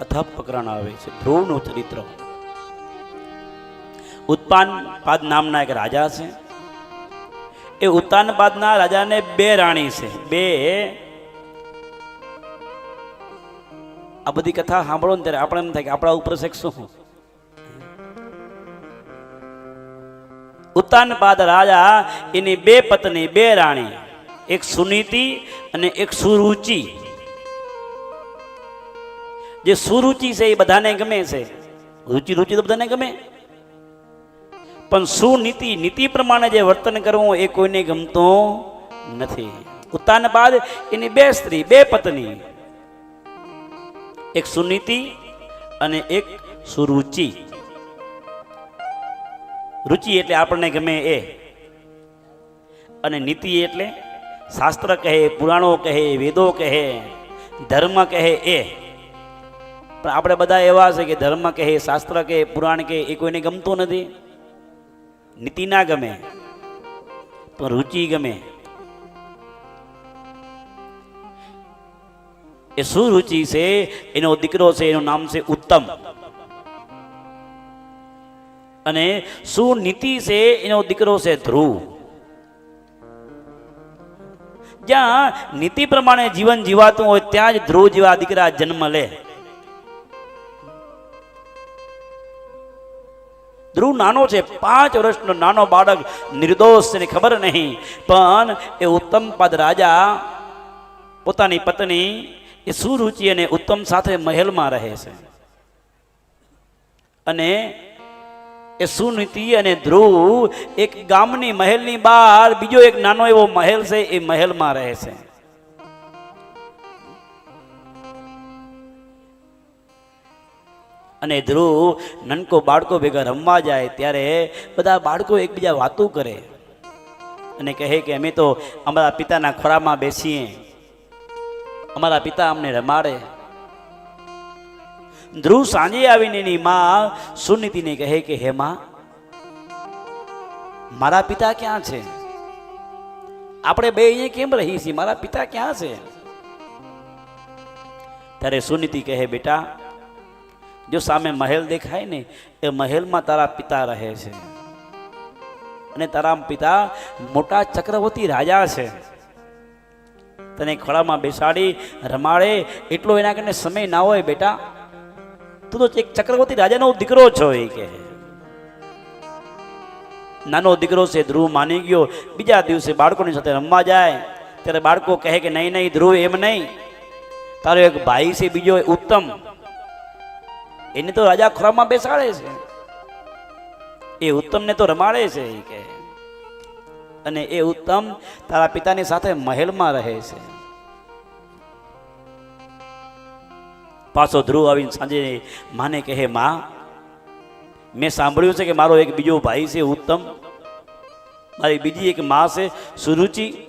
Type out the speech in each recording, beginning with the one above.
અથાપ પ્રકરણ આવે છે ધ્રુવનું ચરિત્ર. ઉત્પાન પાદ નામના એક રાજા છે. એ ઉત્તાનપાદના રાજાને બે રાણી છે. બે આ બધી કથા સાંભળો ને ત્યારે આપણે એમ થાય કે આપણા ઉપર શેખ શું? ઉત્તાનપાદ રાજા, એની બે પત્ની, બે રાણી, એક સુનીતિ અને એક સુરુચિ. જે સુરુચિ છે એ બધાને ગમે છે. રુચિ રુચિ તો બધાને ગમે. પણ સુનીતિ, નીતિ પ્રમાણે જે વર્તન કરવું એ કોઈને ગમતો નથી. ઉત્તાન બાદ એની બે સ્ત્રી, બે પત્ની. એક સુનીતિ અને એક સુરુચિ. રુચિ એટલે આપણને ગમે એ. અને નીતિ એટલે શાસ્ત્ર કહે, પુરાણો કહે, વેદો કહે, ધર્મ કહે એ. પણ આપણે બધા એવા છે કે ધર્મ કહે શાસ્ત્ર કહે પુરાણ કહે એ કોઈને ગમતું નથી. નીતિ ના ગમે, પણ રુચિ ગમે. એ શું રુચિ છે? એનો દીકરો છે, એનું નામ છે ઉત્તમ. અને શું નીતિ છે? એનો દીકરો છે ધ્રુવ. જ્યાં નીતિ પ્રમાણે જીવન જીવાતું હોય, ત્યાં જ ધ્રુવ જેવા દીકરા જન્મ લે. ધ્રુવ નાનો છે, પાંચ વર્ષનો નાનો બાળક નિર્દોષ ને ખબર નહીં. પણ એ ઉત્તમ પદ રાજા પોતાની પત્ની એ સુરુચિ અને ઉત્તમ સાથે મહેલમાં રહે છે. અને એ સુનીતિ અને ધ્રુવ એક ગામની મહેલની બહાર બીજો એક નાનો એવો મહેલ છે, એ મહેલમાં રહે છે. અને ધ્રુવ નનકો બાળકો ભેગા રમવા જાય ત્યારે બધા બાળકો એકબીજા વાતો કરે. અને કહે કે અમે તો અમારા પિતાના ખોરામાં બેસીએ. અમારા પિતા અમને રમાડે. ધ્રુવ સાંજે આવીને એની માં સુનિતિને કહે કે, હે માં, મારા પિતા ક્યાં છે? આપણે બે અહીંયા કેમ રહી છીએ? મારા પિતા ક્યાં છે? ત્યારે સુનિતિ કહે, બેટા જો સામે મહેલ દેખાય ને, એ મહેલમાં તારા પિતા રહે છે. અને તારા પિતા મોટા ચક્રવર્તી રાજા છે. તને ખોળામાં બેસાડી, રમાડે, એટલો એના કરીને સમય ના હોય બેટા. તું તો એક ચક્રવર્તી રાજાનો દીકરો છો એ કહે નાનો દીકરો છે, ધ્રુવ માની ગયો. બીજા દિવસે બાળકોની સાથે રમવા જાય. ત્યારે બાળકો કહે કે, નહીં નહીં, ધ્રુવ, એમ નહીં. તારો એક ભાઈ છે, બીજો ઉત્તમ. એને તો રાજા ખોરામાં બેસાડે છે. એ ઉત્તમને તો રમાડે છે, એ કે અને એ ઉત્તમ તારા પિતાની સાથે મહેલમાં રહે છે. પાછો ધ્રુવ આવીને સાંજે માને કહે, માં, મેં સાંભળ્યું છે કે મારો એક બીજો ભાઈ છે ઉત્તમ. મારી બીજી એક માં છે સુરુચિ.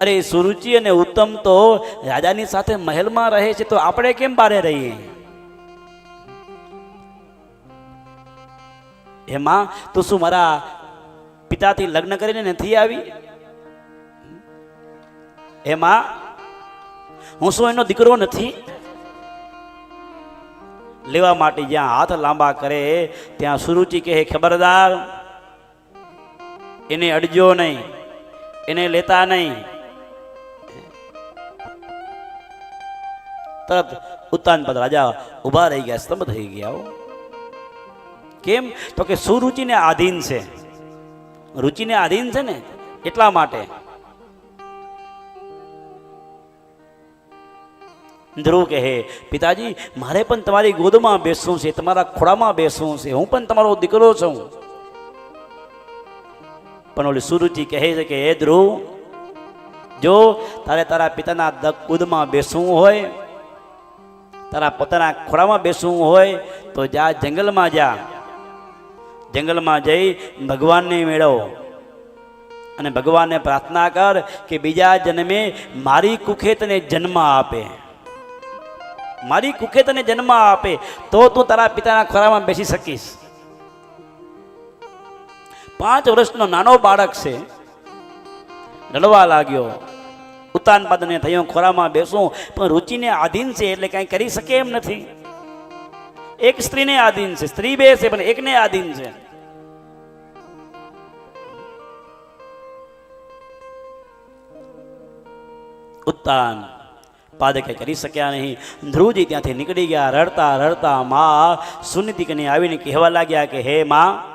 અરે, સુરુચિ અને ઉત્તમ તો રાજાની સાથે મહેલમાં રહે છે, તો આપણે કેમ બારે રહીએ? એમાં તું શું મારા પિતાથી લગ્ન કરીને નથી આવી? એમાં હું શું એનો દીકરો નથી? લેવા માટે જ્યાં હાથ લાંબા કરે, ત્યાં સુરુચિ કહે ખબરદાર, એને અડજો નહીં, એને લેતા નહીં તરત ઉત્તાન પદ રાજા ઊભા રહી ગયા, સ્તંભ થઈ ગયા. કેમ? તો કે સુરુચિને આધીન છે. રુચિને આધીન છે ને? એટલા માટે. ધ્રુવ કહે, પિતાજી, મારે પણ તમારી ગોદમાં બેસવું છે, તમારા ખોળામાં બેસવું છે. હું પણ તમારો દીકરો છું. પણ ઓલી સુરુચિ કહે છે કે, હે ધ્રુવ, જો તારે તારા પિતાના કુદમાં બેસવું હોય તારા પોતાના ખોળામાં બેસવું હોય તો જા જંગલમાં જા. જંગલમાં જઈ ભગવાનને મેળવો. અને ભગવાનને પ્રાર્થના કર કે બીજા જન્મે મારી કુખે તને જન્મ આપે. મારી કુખે તને જન્મ આપે તો તું તારા પિતાના ખોરામાં બેસી શકીશ. પાંચ વર્ષનો નાનો બાળક છે. રડવા લાગ્યો. ઉત્તાનપાદને થયો, ખોરામાં બેસું, પણ રુચિને આધીન છે એટલે કાંઈ કરી શકે એમ નથી. એક સ્ત્રીને આધીન છે, સ્ત્રી બે છે, પણ એકને આધીન છે. ઉત્તાન. પાદકે કરી શક્યા નહીં. ધ્રુવજી ત્યાંથી નીકળી ગયા, રડતા રડતા મા સુનિતિકને આવીને કહેવા લાગ્યા કે, હે માં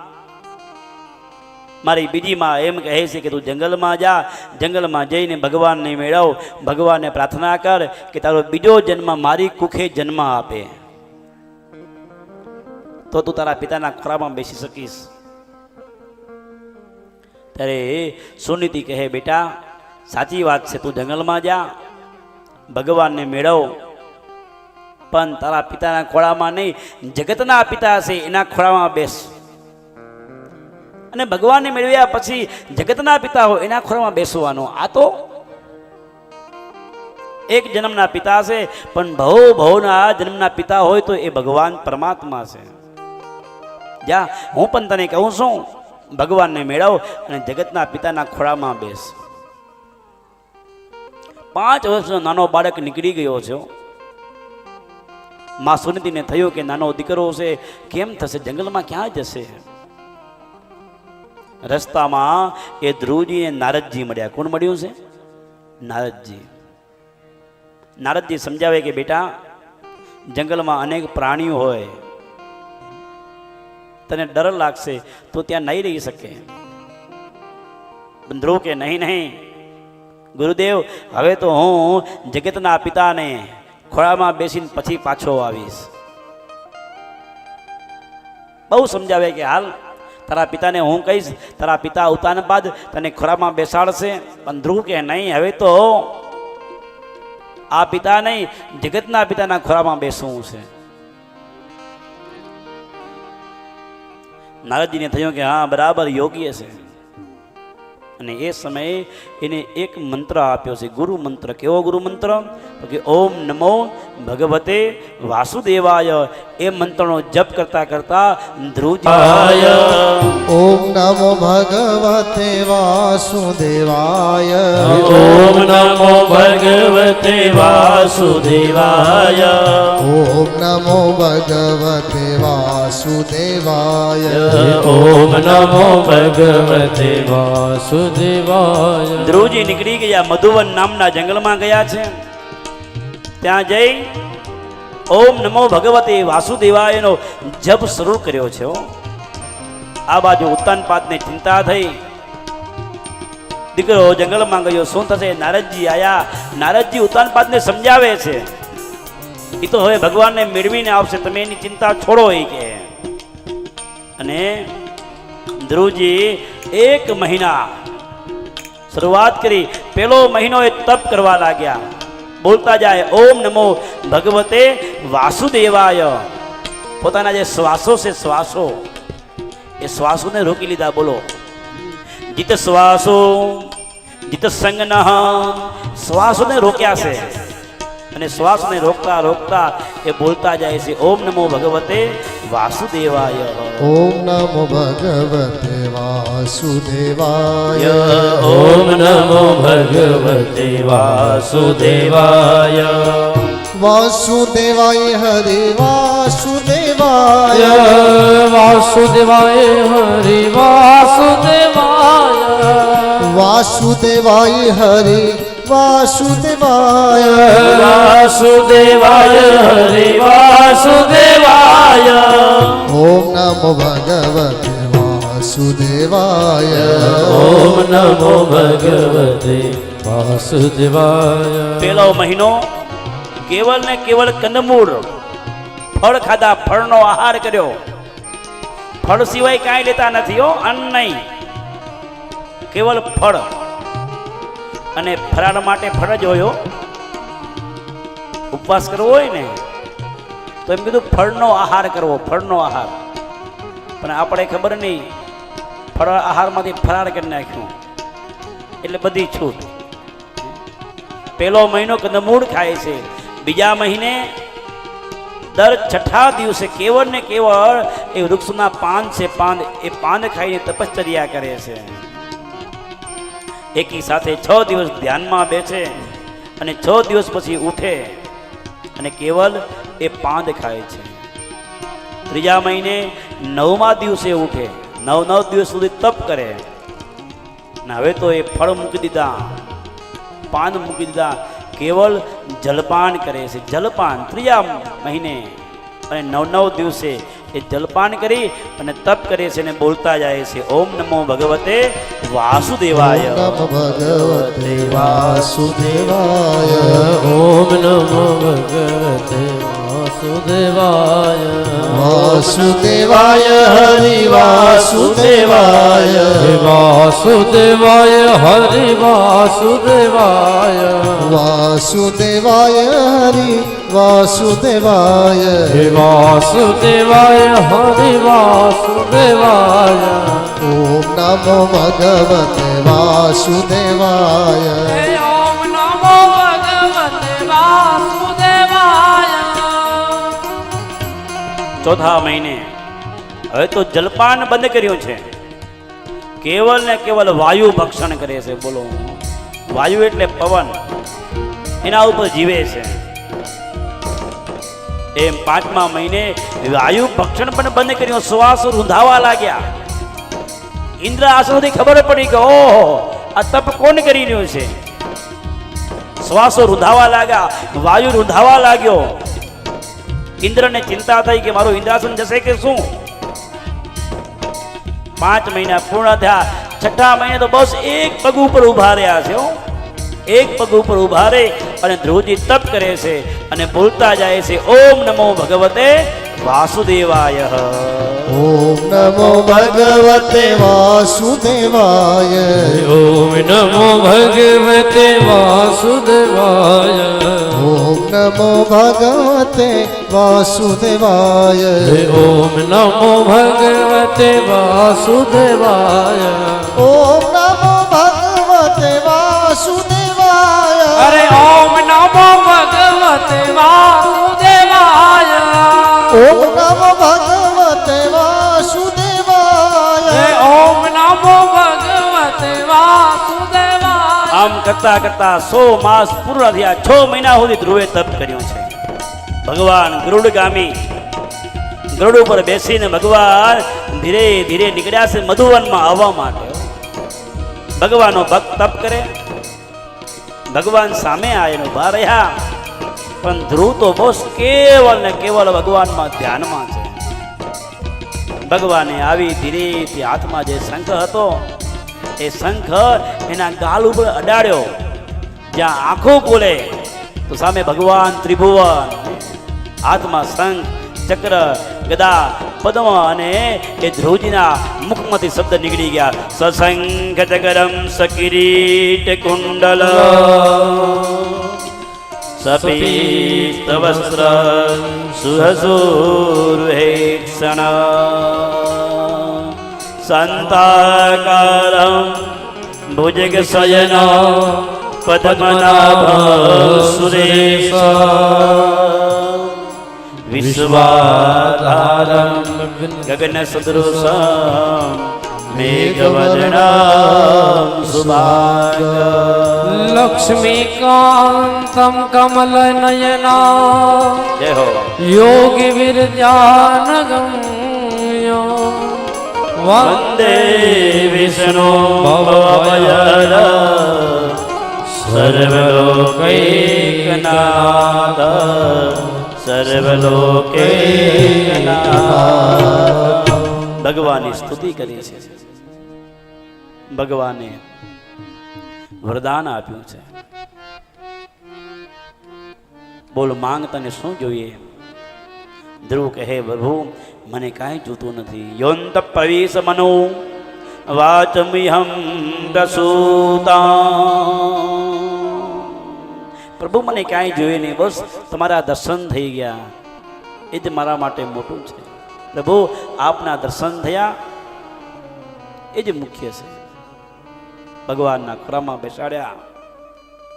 મારી બીજી માં એમ કહે છે કે તું જંગલમાં જા, જંગલમાં જઈને ભગવાનને મેળવ, ભગવાનને પ્રાર્થના કર કે તારો બીજો જન્મ મારી કુખે જન્મ આપે. તો તું તારા પિતાના ખોરામાં બેસી શકીશ. ત્યારે સુનીતિ કહે, બેટા, સાચી વાત છે, તું જંગલમાં જા, ભગવાનને મેળવ. પણ તારા પિતાના ખોળામાં નહીં, જગતના પિતા છે, એના ખોળામાં બેસ. અને ભગવાનને મેળવ્યા પછી જગતના પિતા હોય એના ખોળામાં બેસવાનો. આ તો એક જન્મના પિતા છે, પણ ભવ ભવના જન્મના પિતા હોય તો એ ભગવાન પરમાત્મા છે. જા, હું પણ તને કહું છું, ભગવાનને મેળવ અને જગતના પિતાના ખોળામાં બેસ. પાંચ વર્ષનો નાનો બાળક નીકળી ગયો છે. માં સુનીતિને થયું કે, નાનો દીકરો છે, કેમ થશે? જંગલમાં ક્યાં જશે? રસ્તામાં એ ધ્રુવજીને નારદજી મળ્યા. કોણ મળ્યું છે? નારદજી. નારદજી સમજાવે કે બેટા, જંગલમાં અનેક પ્રાણીઓ હોય. તને ડર લાગશે, તો ત્યાં નહીં રહી શકે. ધ્રુવ કે, નહીં નહીં. ગુરુદેવ, હવે તો હું જગતના પિતાને ખોળામાં બેસીને પછી પાછો આવીશ. બહુ સમજાવે કે, હાલ તારા પિતાને હું કહીશ, તારા પિતા ઉતાન બાદ તને ખોરામાં બેસાડશે. પણ ધ્રુવ કે નહીં, હવે તો આ પિતા નહીં, જગતના પિતાના ખોરામાં બેસવું છે. નારદજીને થયું કે હા, બરાબર, યોગ્ય છે. અને એ સમયે એને એક મંત્ર આપ્યો છે, ગુરુ મંત્ર. કેવો ગુરુ મંત્ર? કે ઓમ નમો ભગવતે વાસુદેવાય એ મંત્રનો જપ કરતા કરતા ધ્રુજાય ઓમ નમો ભગવતે વાસુદેવાય. ઓમ નમો ભગવતે વાસુદેવાય. ઓમ નમો ભગવતે વાસુદેવાય. ઓમ નમો ભગવતે વાસુદેવાય. ધ્રુજી નીકળી ગયા મધુવન નામના જંગલમાં ગયા છે. ત્યાં જઈ ઓમ નમો ભગવતે વાસુદેવાયનો જપ શરૂ કર્યો છે આ બાજુ ઉત્તાનપાદને ચિંતા થઈ. દીકરો જંગલમાં ગયો, શું થશે? નારદજી આયા. નારદજી ઉત્તાનપાદને સમજાવે છે. એ તો હવે ભગવાનને મેળવીને આવશે, તમે એની ચિંતા છોડો એ કે. અને ધ્રુવજી એક મહિના શરૂઆત કરી. પેલો મહિનો એ તપ કરવા લાગ્યા. બોલતા જાય. ઓમ નમો ભગવતે વાસુદેવાય. પોતાના જે શ્વાસો છે, શ્વાસો, એ શ્વાસોને રોકી લીધા. બોલો. જીત શ્વાસો જીત સંગન શ્વાસોને રોક્યા છે. અને શ્વાસને રોકતા રોકતા એ બોલતા જાય છે ઓમ નમો ભગવતે વાસુદેવાય. ઓમ નમો ભગવતે વાસુદેવાય. ઓમ નમો ભગવતે વાસુદેવાય. વાસુદેવાય હરે વાસુદેવાય. વાસુદેવાય હરે વાસુદેવાય. વાસુદેવાય હરે વાસુદેવાય વાસુદેવાય હરે વાસુદેવાય ઓમ નમો ભગવતે વાસુદેવાય ઓમ નમો ભગવતે વાસુદેવાય પેલો મહિનો કેવલ ને કેવલ કંદમૂળ ફળ ખાધા ફળનો આહાર કર્યો. ફળ સિવાય કાંઈ લેતા નથી હો અન્ન નહીં. કેવળ ફળ. અને ફરાળ માટે ફળ જ હોય ઉપવાસ કરવો હોય ને, તો એમ કીધું ફળનો આહાર કરવો, ફળનો આહાર. પણ આપણે ખબર નહીં ફળ આહારમાંથી ફરાળ કરી નાખ્યું. એટલે બધી છૂટ. પહેલો મહિનો કંદમૂળ ખાય છે. બીજા મહિને દર છઠ્ઠા દિવસે કેવળ ને કેવળ એ વૃક્ષના પાન છે, પાન, એ પાન ખાઈને તપશ્ચર્યા કરે છે. એકી સાથે છ દિવસ ધ્યાનમાં બેસે અને છ દિવસ પછી ઉઠે અને કેવલ એ પાંદ ખાય છે. ત્રીજા મહિને નવમા દિવસે ઉઠે. નવ નવ દિવસ સુધી તપ કરે. અને હવે તો એ ફળ મૂકી દીધા. પાન મૂકી દીધા. કેવલ જલપાન કરે છે. જલપાન ત્રીજા મહિને અને નવ નવ દિવસે એ જલપાન કરી અને તપ કરે છે અને બોલતા જાય છે. ઓમ નમો ભગવતે વાસુદેવાય. નમ ભગવતે વાસુદેવાય. ઓમ નમો ભગવતે વાસુદેવાય. વાસુદેવાય હરિ વાસુદેવાય. વાસુદેવાય હરિ વાસુદેવાય. વાસુદેવાય હરિ વાસુદેવાય હે વાસુદેવાય હરિ વાસુદેવાય ઓમ નમો ભગવતે વાસુદેવાય ઓમ નમો ભગવતે વાસુદેવાય ચોથા મહિને. હવે તો જલપાન બંધ કર્યું છે. કેવલ ને કેવલ વાયુ ભક્ષણ કરે છે બોલો. વાયુ એટલે પવન. એના ઉપર જીવે છે. એમ પાંચમા મહિને વાયુ ભક્ષણ પણ બંધ કર્યું શ્વાસ રૂંધાવા લાગ્યા. ઇન્દ્રથી ખબર પડી કે, ઓહો, આ તપ કોણ કરી રહ્યું છે? શ્વાસો રૂંધાવા લાગ્યા, વાયુ રૂંધાવા લાગ્યો. ઇન્દ્રને ચિંતા થઈ કે મારું ઇન્દ્રાસન જશે કે શું? પાંચ મહિના પૂર્ણ થયા, છઠ્ઠા મહિને તો બસ એક પગ ઉપર ઊભા રહ્યા છે એક પગ ઉપર ઊભા રહે અને ધ્રુવજી તપ કરે છે અને ભૂલતા જાય છે ઓમ નમો ભગવતે વાસુદેવાય. ઓમ નમો ભગવતે વાસુદેવાય. ઓમ નમો ભગવતે વાસુદેવાય. ઓમ નમો ભગવતે વાસુદેવાય. ઓમ નમો ભગવતે વાસુદેવાય. ઓમ ઓમ નમો ભગવતે વાસુદેવાય. ઓમ નમો ભગવતે વાસુદેવાય. આમ કરતા કરતા સો માસ પૂર્ણ થયા છ મહિના સુધી ધ્રુવે તપ કર્યું છે. ભગવાન ગરુડગામી ગરુડ ઉપર બેસીને ભગવાન ધીરે ધીરે નીકળ્યા છે મધુવનમાં આવવા માટે. ભગવાનનો ભક્ત તપ કરે. ભગવાન સામે આવીને ઊભા રહ્યા. પણ ધ્રુવ તો બસ કેવલ ને કેવલ ભગવાનમાં ધ્યાનમાં છે. ભગવાને આવી ધીરેથી હાથમાં જે શંખ હતો, એ શંખ એના ગાલ ઉપર અડાડ્યો. જ્યાં આંખો ખોલે, તો સામે ભગવાન ત્રિભુવન. હાથમાં શંખ, ચક્ર, ગદા, પદ્મ અને એ ધ્રુવજીના મુખમાંથી શબ્દ નીકળી ગયા. સશંખ ચકરમ સકિરીટ કુંડલ. સપીત વસ્ત્ર સુહસુર્વેક્ષણ સંતાકારમ ભુજગ શયન પદ્મનાભ સુરેશ વિશ્વાધારમ લક્ષ્મીકાંતમ કમલનયના યોગી વિરજાનગમ્યો વંદે વિષ્ણુ ભવભયર સર્વલોકૈકનાથ સર્વલોકૈકનાથ ભગવાનની સ્તુતિ કરી છે ભગવાને વરદાન આપ્યું છે બોલ માંગ તને શું જોઈએ ધ્રુવ કહે પ્રભુ મને કાંઈ જોતું નથી યોંત પ્રવેશ મનો વાચમિહમ પ્રસૂતા પ્રભુ મને કાંઈ જોઈએ નહીં બસ તમારા દર્શન થઈ ગયા એ જ મારા માટે મોટું છે પ્રભુ આપના દર્શન થયા એ જ મુખ્ય છે ભગવાનના ખોરામાં બેસાડ્યા.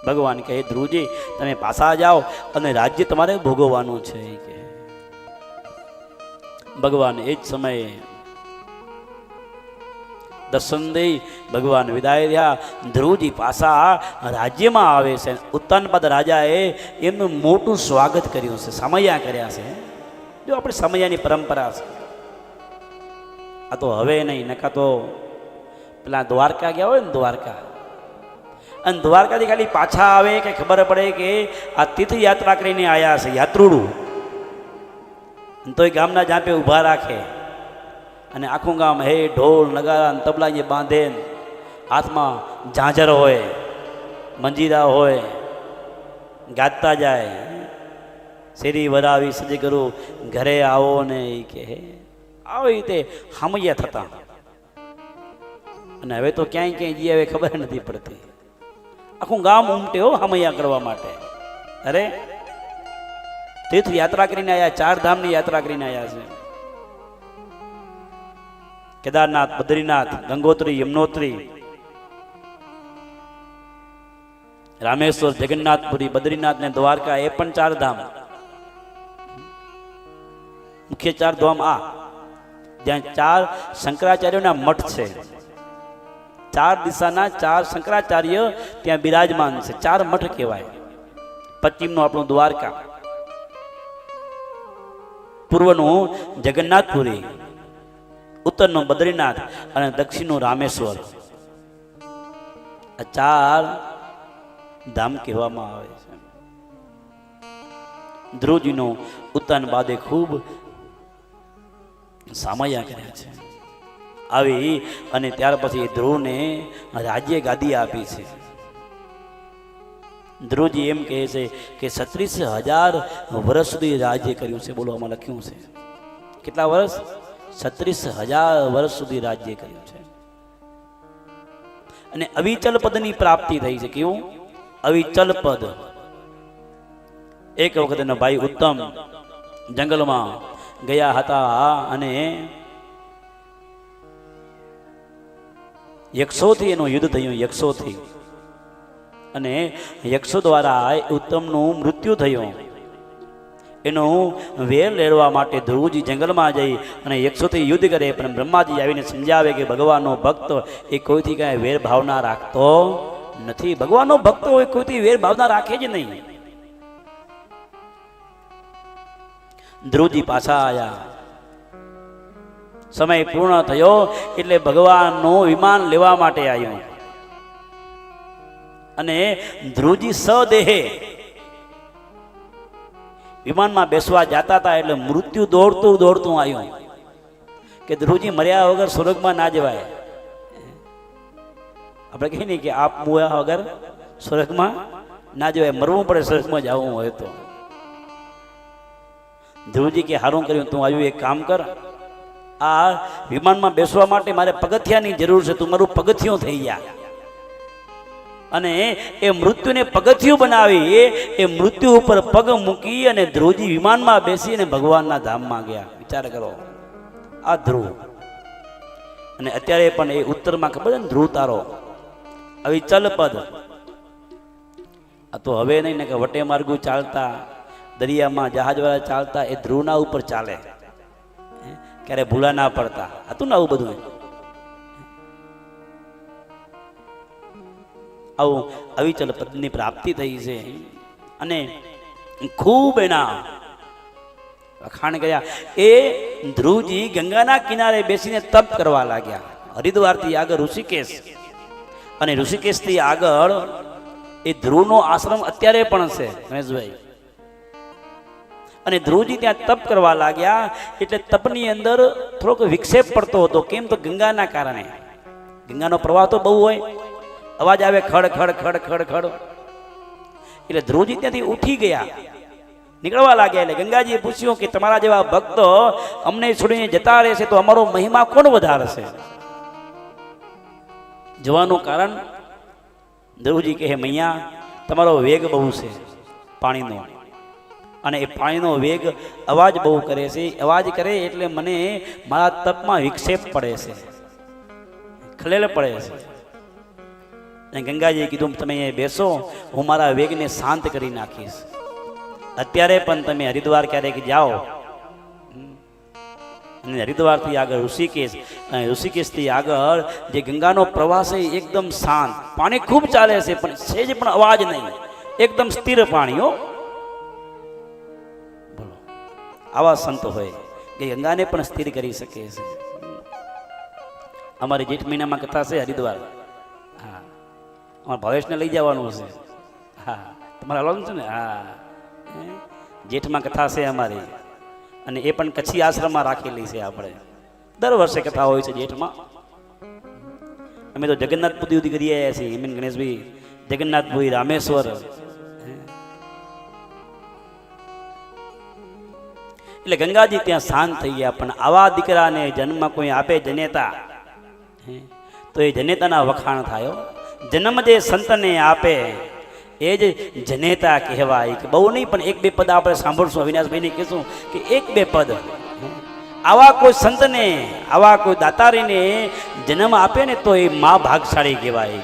ભગવાન કહે, ધ્રુવજી, તમે પાછા જાઓ અને રાજ્ય તમારે ભોગવવાનું છે કે ભગવાન એ જ સમયે દર્શન દઈ ભગવાન વિદાય રહ્યા. ધ્રુવજી પાછા રાજ્યમાં આવે છે. ઉત્તાનપદ રાજાએ એમનું મોટું સ્વાગત કર્યું છે. સમયા કર્યા છે. જો આપણે સમયાની પરંપરા છે. આ તો હવે નહીં, નકા તો પેલા દ્વારકા ગયા હોય ને દ્વારકા. અને દ્વારકાથી ખાલી પાછા આવે કે ખબર પડે કે આ તીર્થયાત્રા કરીને આવ્યા છે, યાત્રુડું. અને તોય ગામના જાપે ઊભા રાખે. અને આખું ગામ હે, ઢોલ, નગારા તબલા જે બાંધે હાથમાં ઝાંઝર હોય, મંજીરા હોય, ગાતા જાય. શેરી વરાવી સજી કરું ઘરે આવો ને એ કે આવી રીતે હામૈયા થતા. અને હવે તો ક્યાંય ક્યાંય જઈએ હવે ખબર નથી પડતી. આખું ગામ ઉમટે હો હમૈયા કરવા માટે. અરે તીર્થ યાત્રા કરીને આવ્યા ચાર ધામની યાત્રા કરીને આવ્યા છે. કેદારનાથ, બદ્રીનાથ, ગંગોત્રી, યમનોત્રી, રામેશ્વર, જગન્નાથપુરી, બદ્રીનાથ ને દ્વારકા, એ પણ ચાર ધામ મુખ્ય ચાર ધામ આ. જ્યાં ચાર શંકરાચાર્યોના મઠ છે. ચાર દિશાના ચાર શંકરાચાર્ય ત્યાં બિરાજમાન છે. ચાર મઠ કહેવાય. પશ્ચિમનું આપણું દ્વારકા. પૂર્વનું જગન્નાથપુરી. ઉત્તરનું બદ્રીનાથ અને દક્ષિણનું રામેશ્વર. આ ચાર ધામ કહેવામાં આવે છે. ધ્રુવજીનું ઉત્તાન બાદે ખૂબ સામયા કર્યા છે. આવી અને ત્યાર પછી ધ્રુવને રાજ્ય ગાદી આપી છે. ધ્રુવજી એમ કહે છે કે છત્રીસ હજાર વર્ષ સુધી રાજ્ય કર્યું છે બોલો આમાં લખ્યું છે. કેટલા વર્ષ? છત્રીસ હજાર વર્ષ સુધી રાજ્ય કર્યું છે. અને અવિચલ પદની પ્રાપ્તિ થઈ છે, કેવું? અવિચલ પદ. એક વખત એનો ભાઈ ઉત્તમ જંગલમાં ગયા હતા અને યક્ષોથી એનું યુદ્ધ થયું યક્ષોથી અને યક્ષો દ્વારા ઉત્તમનું મૃત્યુ થયું. એનું વેર લેડવા માટે ધ્રુવજી જંગલમાં જઈ અને યક્ષોથી યુદ્ધ કરે, પણ બ્રહ્માજી આવીને સમજાવે કે ભગવાનનો ભક્ત એ કોઈથી કાંઈ વેર ભાવના રાખતો નથી. ભગવાનનો ભક્ત હોય, કોઈથી વેર ભાવના રાખે જ નહીં. ધ્રુવજી પાછા આયા. સમય પૂર્ણ થયો એટલે ભગવાનનું વિમાન લેવા માટે આવ્યું. અને ધ્રુવજી સદેહે વિમાનમાં બેસવા જતા હતા એટલે મૃત્યુ દોડતું દોડતું આવ્યું. કે ધ્રુવજી મર્યા વગર સ્વર્ગમાં ના જવાય. આપણે કહીએ ને કે આપ મુયા વગર સ્વર્ગમાં ના જવાય. મરવું પડે સ્વર્ગમાં જવું હોય તો. ધ્રુવજી કે હારું કર્યું, તું આવ્યું, એક કામ કર. આ વિમાનમાં બેસવા માટે મારે પગથિયાની જરૂર છે. તું મારું પગથિયું થઈ જા. અને એ મૃત્યુને પગથિયું બનાવી, એ મૃત્યુ ઉપર પગ મૂકી અને ધ્રુવજી વિમાનમાં બેસી અને ભગવાનના ધામમાં ગયા. વિચાર કરો, આ ધ્રુવ. અને અત્યારે પણ એ ઉત્તરમાં ખબર છે ને, ધ્રુવ તારો. આવી ચલ પદ. આ તો હવે નહીં ને કે વટે માર્ગુ ચાલતા, દરિયામાં જહાજવાળા ચાલતા, એ ધ્રુવના ઉપર ચાલે? ક્યારે ભૂલા ના પડતા. હતું ને આવું બધું આવું અવિચલ પદની પ્રાપ્તિ થઈ છે. અને ખૂબ એના વખાણ કર્યા. એ ધ્રુવજી ગંગાના કિનારે બેસીને તપ કરવા લાગ્યા. હરિદ્વારથી આગળ ઋષિકેશ. અને ઋષિકેશથી આગળ એ ધ્રુવનો આશ્રમ અત્યારે પણ છે ગણેશભાઈ અને ધ્રુવજી ત્યાં તપ કરવા લાગ્યા. એટલે તપની અંદર થોડોક વિક્ષેપ પડતો હતો. કેમ તો ગંગાના કારણે. ગંગાનો પ્રવાહ તો બહુ હોય. અવાજ આવે ખડ ખડ ખડ ખડ ખડ. એટલે ધ્રુવજી ત્યાંથી ઉઠી ગયા. નીકળવા લાગ્યા એટલે ગંગાજીએ પૂછ્યું કે તમારા જેવા ભક્તો અમને છોડીને જતા રહેશે તો અમારો મહિમા કોણ વધારશે? જવાનું કારણ ધ્રુવજી કહે, મૈયા, તમારો વેગ બહુ છે. પાણીનો. અને એ પાણીનો વેગ અવાજ બહુ કરે છે. અવાજ કરે એટલે મને મારા તપમાં વિક્ષેપ પડે છે. ખલેલ પડે છે. અને ગંગાજીએ કીધું, તમે અહીંયા બેસો, હું મારા વેગને શાંત કરી નાખીશ. અત્યારે પણ તમે હરિદ્વાર ક્યારેક જાઓ. અને હરિદ્વારથી આગળ ઋષિકેશ, અને ઋષિકેશથી આગળ જે ગંગાનો પ્રવાહ છે એકદમ શાંત. પાણી ખૂબ ચાલે છે, પણ સેજ પણ અવાજ નહીં. એકદમ સ્થિર પાણી, હો. આવા સંત હોય કે ગંગાને પણ સ્થિર કરી શકે છે. અમારી જેઠ મહિનામાં કથા છે હરિદ્વાર. હા. અમારા ભાવેશને લઈ જવાનું હશે હા. તમારે હલવાનું છે ને? હા? જેઠમાં કથા છે અમારી. અને એ પણ કચ્છી આશ્રમમાં રાખેલી છે આપણે. દર વર્ષે કથા હોય છે જેઠમાં. અમે તો જગન્નાથપુરી સુધી કરી આવ્યા છીએ. હેમિન ગણેશભાઈ. જગન્નાથપુરી રામેશ્વર. એટલે ગંગાજી ત્યાં શાંત થઈ ગયા. પણ આવા દીકરાને જન્મ કોઈ આપે જનેતા? તો એ જનેતાના વખાણ થયો જન્મ જે સંતને આપે, એ જ જનેતા કહેવાય. કે બહુ નહીં, પણ એક બે પદ આપણે સાંભળશું. અવિનાશભાઈને કહેશું કે એક બે પદ. આવા કોઈ સંતને, આવા કોઈ દાતારીને જન્મ આપે ને તો એ મા ભાગશાળી કહેવાય.